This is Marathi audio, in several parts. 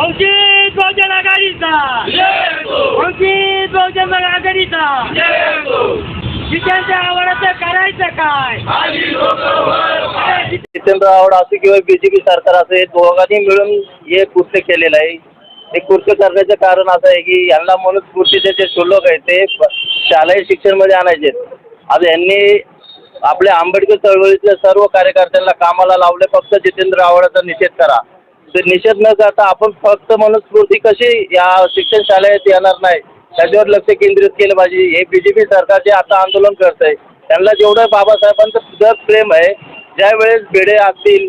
वंचित बहुजन आघाडीचा. वंचित बहुजन आघाडीचा. जितेंद्र आवडाचं करायचं काय? जितेंद्र आव्हाड असो किंवा बीजेपी सरकार असं हे दोघांनी मिळून हे कृत्य केलेलं आहे. हे कृत्य करण्याचं कारण असं आहे की यांना मनुस्फूर्तीचे जे शुल्लक आहे ते शालेय शिक्षणमध्ये आणायचे आज यांनी आपल्या आंबेडकर चळवळीतल्या सर्व कार्यकर्त्यांना कामाला लावले फक्त जितेंद्र आव्हाडाचा निषेध करा. ते निषेध न करता आपण फक्त मनुस्फूर्ती कशी या शिक्षण शाळेत येणार नाही त्याच्यावर लक्ष केंद्रित केलं पाहिजे. हे बी जे पी सरकार जे आता आंदोलन करत आहे त्यांना जेवढं बाबासाहेबांचं जग प्रेम आहे ज्यावेळेस बेडे असतील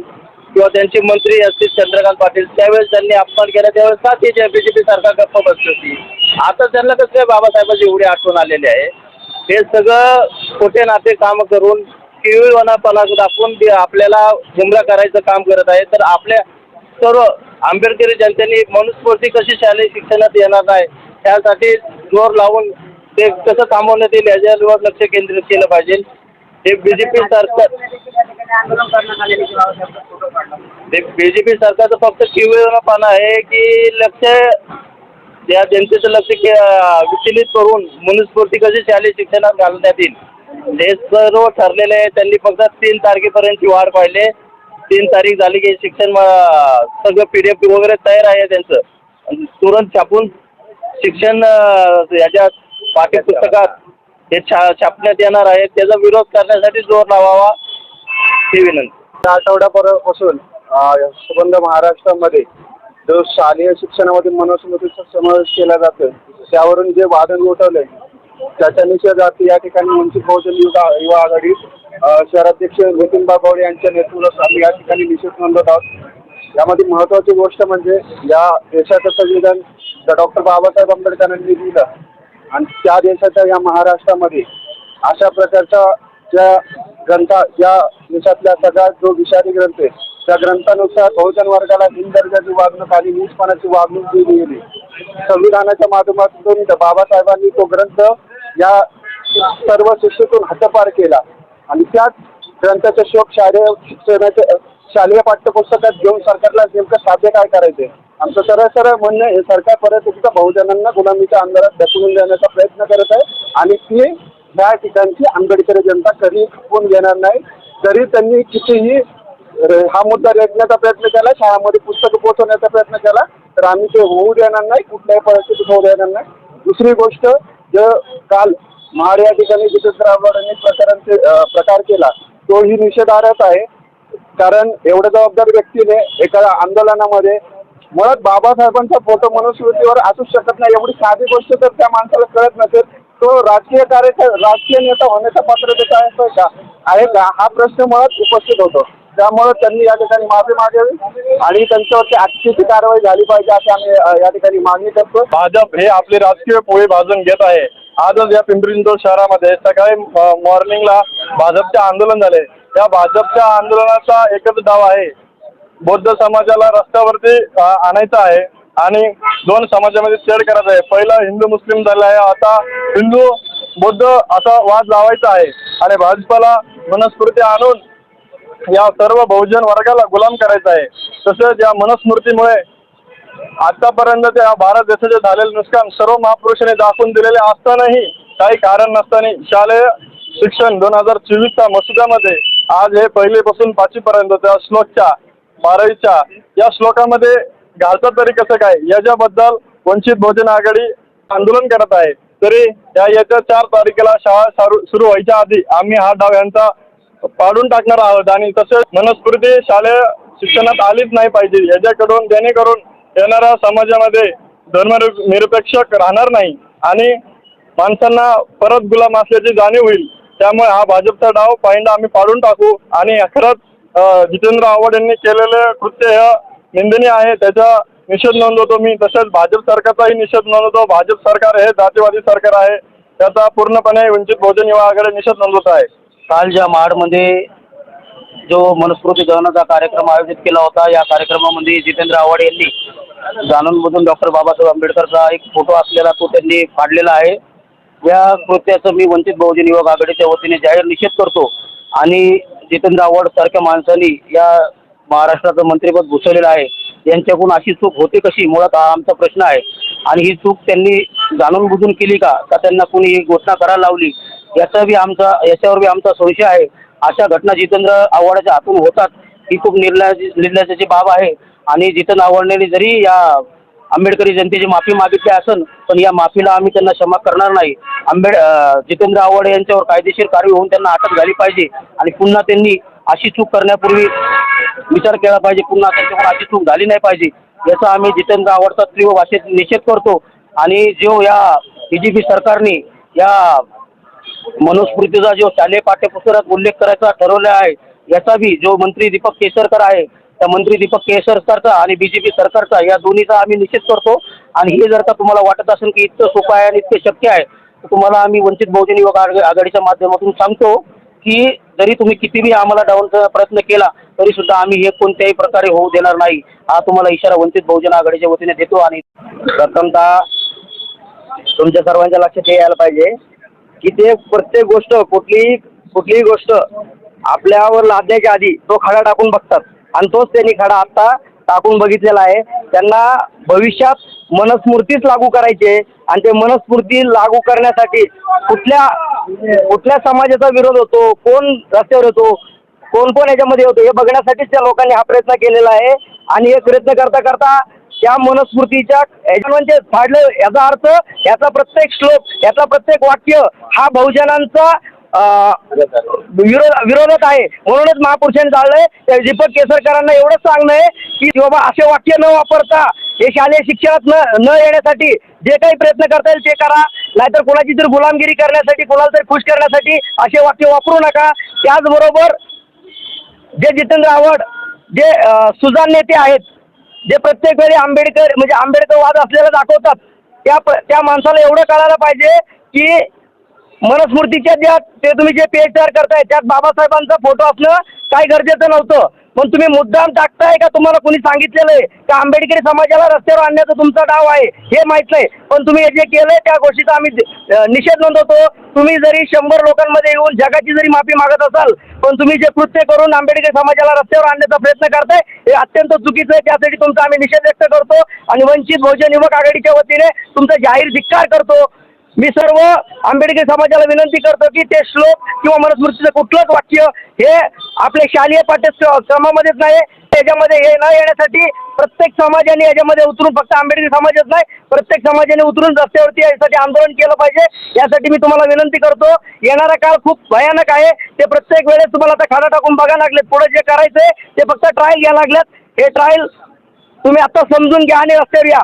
किंवा त्यांचे मंत्री असतील चंद्रकांत पाटील त्यावेळेस त्यांनी अपमान केला त्यावेळेस का ते बी जे पी सरकार गप्प बसली होती? आता त्यांना कसं काय बाबासाहेबांची एवढी आठवण आलेली आहे? हे सगळं खोटे नाते काम करून किळवणापणा दाखवून आपल्याला गुमरा करायचं काम करत आहे. तर आपल्या सर्व आंबेडकरी जनतेने मनुस्फूर्ती कशी शालेय शिक्षणात येणार नाही त्यासाठी जोर लावून ते कसं थांबवण्यात येईल याच्यावर लक्ष केंद्रित केलं पाहिजे. हे बीजेपी सरकार ते बी जे पी सरकारचं फक्त किवळपणा आहे की लक्ष या जनतेचं लक्ष के विचलित करून मनुस्फूर्ती कशी शालेय शिक्षणात घालण्यात येईल. हे सर्व ठरलेले आहे. त्यांनी फक्त तीन तारखेपर्यंतची वाढ पाहिली तीन तारीख झाली की शिक्षण सगळं पी डी एफ वगैरे तयार आहे त्यांचं. तुरंत छापून शिक्षण याच्या पाठ्यपुस्तकात हे छा छापण्यात येणार आहे. त्याचा विरोध करण्यासाठी जोर लावावा ही विनंती. आठवड्यापासून संबंध महाराष्ट्रामध्ये जो शालेय शिक्षणामध्ये मनुस्मृतीचा समावेश केला जातो त्यावरून जे वादन उठवले त्याच्या निषेधार्थ या ठिकाणी वंचित बहुजन युवा युवा आघाडी शहराध्यक्ष नितीन बागवडे यांच्या नेतृत्वात आम्ही या ठिकाणी निषेध नोंदवत आहोत. यामध्ये महत्त्वाची गोष्ट म्हणजे या देशाचं संविधान डॉक्टर बाबासाहेब आंबेडकरांनी दिलं आणि त्या देशाच्या या महाराष्ट्रामध्ये अशा प्रकारच्या ज्या ग्रंथा या देशातल्या सगळ्यात जो विषारी ग्रंथ आहे त्या ग्रंथानुसार बहुजन वर्गाला हिन दर्जाची वागणूक आणि नीचपणाची वागणूक दिली गेली. संविधानाच्या माध्यमातून बाबासाहेबांनी तो ग्रंथ या सर्व शिक्षेतून हद्दपार केला. आणि त्याच ग्रंथाचा शोक शालेय शिक्षणाचे शालेय पाठ्यपुस्तकात घेऊन सरकारला नेमकं साध्य काय करायचे आमचं सरळ सरळ म्हणणं हे सरकार परत एकदा बहुजनांना गुलामीच्या अंधारात ढकलून देण्याचा प्रयत्न करत आहे आणि ती या ठिकाणची आंबेडकरी जनता कधी खपवून घेणार नाही जरी त्यांनी कितीही हा मुद्दा रेटण्याचा प्रयत्न केला शाळामध्ये पुस्तकं पोहोचवण्याचा प्रयत्न केला तर आम्ही ते होऊ देणार नाही कुठल्याही परिस्थितीत होऊ देणार नाही. दुसरी गोष्ट जे काल महाड या ठिकाणी जितेंद्र आव्हाडांनी प्रकारांचे प्रकार केला. तोही निषेधार्हच आहे. कारण एवढ्या जबाबदार व्यक्तीने एका आंदोलनामध्ये मुळात बाबासाहेबांचा फोटो मनुस्मृतीवर असूच शकत नाही. एवढी साधी गोष्ट जर त्या माणसाला कळत नसेल तो राजकीय कार्य राजकीय नेता होण्याच्या पात्रतेचा आहे का? आहे का? हा प्रश्न मुळात उपस्थित होतो. त्यामुळे त्यांनी या ठिकाणी माफी मागावी आणि त्यांच्यावरती आजची कारवाई झाली पाहिजे अशी आम्ही या ठिकाणी मागणी करतो. भाजप हे आपले राजकीय पोळी भाजून घेत आहे. आजच या पिंपरी चिंचवड शहरामध्ये सकाळी मॉर्निंगला भाजपचे आंदोलन झाले. त्या भाजपच्या आंदोलनाचा एकच डाव आहे. बौद्ध समाजाला रस्त्यावरती आणायचा आणायचं आहे. आणि दोन समाजामध्ये शेअर करायचं आहे. पहिला हिंदू मुस्लिम झाला आहे. आता हिंदू बौद्ध असा वाद लावायचा आहे. आणि भाजपाला मनस्फूर्ती आणून या सर्व बहुजन वर्गाला गुलाम करायचं आहे. तसंच या मनस्मृतीमुळे आतापर्यंत त्या भारत देशाचे झालेले नुकसान सर्व महापुरुषांनी दाखवून दिलेले असतानाही काही कारण नसताना शालेय शिक्षण दोन हजार चोवीसच्या मसुद्यामध्ये आज हे पहिलेपासून पाचवीपर्यंत त्या श्लोकच्या बारावीच्या या श्लोकामध्ये घालतात तरी कसं काय? याच्याबद्दल वंचित बहुजन आघाडी आंदोलन करत आहे. तरी या येत्या चार तारखेला शाळा सारू- सुरू व्हायच्या आधी आम्ही हा डाव यांचा पाडून टाकणार आहोत. आणि तसेच मनस्फूर्ती शालेय शिक्षणात आलीच नाही पाहिजे. याच्याकडून जेणेकरून येणाऱ्या समाजामध्ये धर्मनिरपेक्ष राहणार नाही. आणि माणसांना परत गुलाम असल्याची जाणीव होईल. त्यामुळे हा भाजपचा डाव पाहिंदा आम्ही पाडून टाकू. आणि खरंच जितेंद्र आव्हाड यांनी केलेले कृत्य हे निंदनीय आहे त्याचा निषेध नोंदवतो मी. तसेच भाजप सरकारचाही निषेध नोंदवतो. भाजप सरकार हे जातीवादी सरकार आहे. त्याचा पूर्णपणे वंचित बहुजन युवा आघाडी निषेध नोंदवत आहे. कालच्या महाडमध्ये जो मनुस्मृती दहनाचा कार्यक्रम आयोजित केला होता या कार्यक्रमामध्ये जितेंद्र आव्हाड यांनी जाणूनमधून डॉक्टर बाबासाहेब आंबेडकरचा एक फोटो असलेला तो त्यांनी काढलेला आहे. या कृत्याचं मी वंचित बहुजन युवक आघाडीच्या वतीने जाहीर निषेध करतो. आणि जितेंद्र आव्हाड सारख्या माणसांनी या महाराष्ट्राचं मंत्रिपद भूषवलेलं आहे. यांच्याकडून अशी चूक होते कशी? मुळात हा आमचा प्रश्न आहे. आणि ही चूक त्यांनी जाणून बुजून केली का? का त्यांना कोणी ही घोषणा करायला लावली? याचा बी आमचा याच्यावर बी आमचा संशय आहे. अशा घटना जितेंद्र आव्हाडाच्या हातून होतात ही खूप निर्लज निर्णयाची बाब आहे. आणि जितेंद्र आव्हाडने जरी या आंबेडकरी जनतेची माफी मागितली असेल पण या माफीला आम्ही त्यांना क्षमा करणार नाही. आंबेड जितेंद्र आव्हाड यांच्यावर कायदेशीर कारवाई होऊन त्यांना अटक झाली पाहिजे. आणि पुन्हा त्यांनी अशी चूक करण्यापूर्वी विचार केला पाहिजे पुन्हा त्यांच्यावर अशी चूक झाली नाही पाहिजे याचा आम्ही जितेंद्र आवडता तीव्र भाषेत निषेध करतो. आणि जो या बी जे पी सरकारने या मनुस्मृतीचा जो शालेय पाठ्यपुस्तकात उल्लेख करायचा ठरवला आहे याचा बी जो मंत्री दीपक केसरकर आहे त्या मंत्री दीपक केसरकरचा आणि बी जे पी सरकारचा या दोन्हीचा आम्ही निषेध करतो. आणि हे जर का तुम्हाला वाटत असेल की इतकं सोपं आहे आणि इतकं शक्य आहे तर तुम्हाला आम्ही वंचित बहुजन युवक आघाडीच्या माध्यमातून सांगतो की जरी तुम्ही कितीही आम्हाला डाऊन प्रयत्न केला तरी सुद्धा आम्ही हे कोणत्याही प्रकारे होऊ देणार नाही. हा तुम्हाला इशारा वंचित बहुजन आघाडीच्या वतीने देतो आणि प्रथमतः तुमच्या सर्वांच्या लक्षात हे यायला पाहिजे की ते प्रत्येक गोष्ट कुठलीही कुठलीही गोष्ट आपल्यावर लादण्याच्या आधी तो खडा टाकून बघतात. आणि तोच त्यांनी खडा आत्ता टाकून बघितलेला आहे. त्यांना भविष्यात मनस्मूर्तीच लागू करायचे आणि ते मनस्मूर्ती लागू करण्यासाठी कुठल्या म्हणजे कुठल्या समाजाचा विरोध होतो? कोण रस्त्यावर येतो? कोण कोण याच्यामध्ये होतो? हे बघण्यासाठीच त्या लोकांनी हा प्रयत्न केलेला आहे. आणि हे प्रयत्न करता करता त्या मनस्फूर्तीच्या म्हणजे फाडलं याचा अर्थ याचा प्रत्येक श्लोक याचा प्रत्येक वाक्य हा बहुजनांचा विरोध विरोधात आहे. म्हणूनच महापुरुषांनी चाललंय त्या दीपक केसरकरांना एवढंच सांगणं आहे की बाबा असे वाक्य न वापरता हे शालेय शिक्षणात न न येण्यासाठी जे काही प्रयत्न करता येईल ते करा. नाहीतर कोणाची जर गुलामगिरी करण्यासाठी कोणाला तरी खुश करण्यासाठी असे वाक्य वापरू नका. त्याचबरोबर जे जितेंद्र आव्हाड जे सुजान नेते आहेत जे प्रत्येक वेळी आंबेडकर म्हणजे आंबेडकरवाद असलेला दाखवतात त्या प- त्या माणसाला एवढं कळायला पाहिजे की मनस्मृतीच्या ज्या ते तुम्ही जे पेज तयार करताय त्यात बाबासाहेबांचा फोटो असणं काही गरजेचं नव्हतं. पण तुम्ही मुद्दाम टाकताय का? तुम्हाला कोणी सांगितलेलं आहे? का आंबेडकरी समाजाला रस्त्यावर आणण्याचा तुमचा डाव आहे? हे माहीत नाही. पण तुम्ही हे जे केलंय त्या गोष्टीचा आम्ही निषेध नोंदवतो. तुम्ही जरी शंभर लोकांमध्ये येऊन जगाची जरी माफी मागत असाल पण तुम्ही जे कृत्य करून आंबेडकरी समाजाला रस्त्यावर आणण्याचा प्रयत्न करताय हे अत्यंत चुकीचं आहे. त्यासाठी तुमचा आम्ही निषेध व्यक्त करतो आणि वंचित बहुजन युवक आघाडीच्या वतीने तुमचा जाहीर धिक्कार करतो. मी सर्व आंबेडकरी समाजाला विनंती करतो की ते श्लोक किंवा मनुस्मृतीचं कुठलंच वाक्य हे आपले शालेय पाठ्यक्रमामध्येच नाही त्याच्यामध्ये हे न येण्यासाठी प्रत्येक समाजाने याच्यामध्ये उतरून फक्त आंबेडकरी समाजच नाही प्रत्येक समाजाने उतरून रस्त्यावरती यासाठी आंदोलन केलं पाहिजे. यासाठी मी तुम्हाला विनंती करतो येणारा काळ खूप भयानक आहे. ते प्रत्येक वेळेस तुम्हाला आता खाडा टाकून बघा लागलेत पुढे जे करायचंय ते फक्त ट्रायल घ्यायला लागलेत. हे ट्रायल तुम्ही आता समजून घ्या आणि रस्त्यावर या.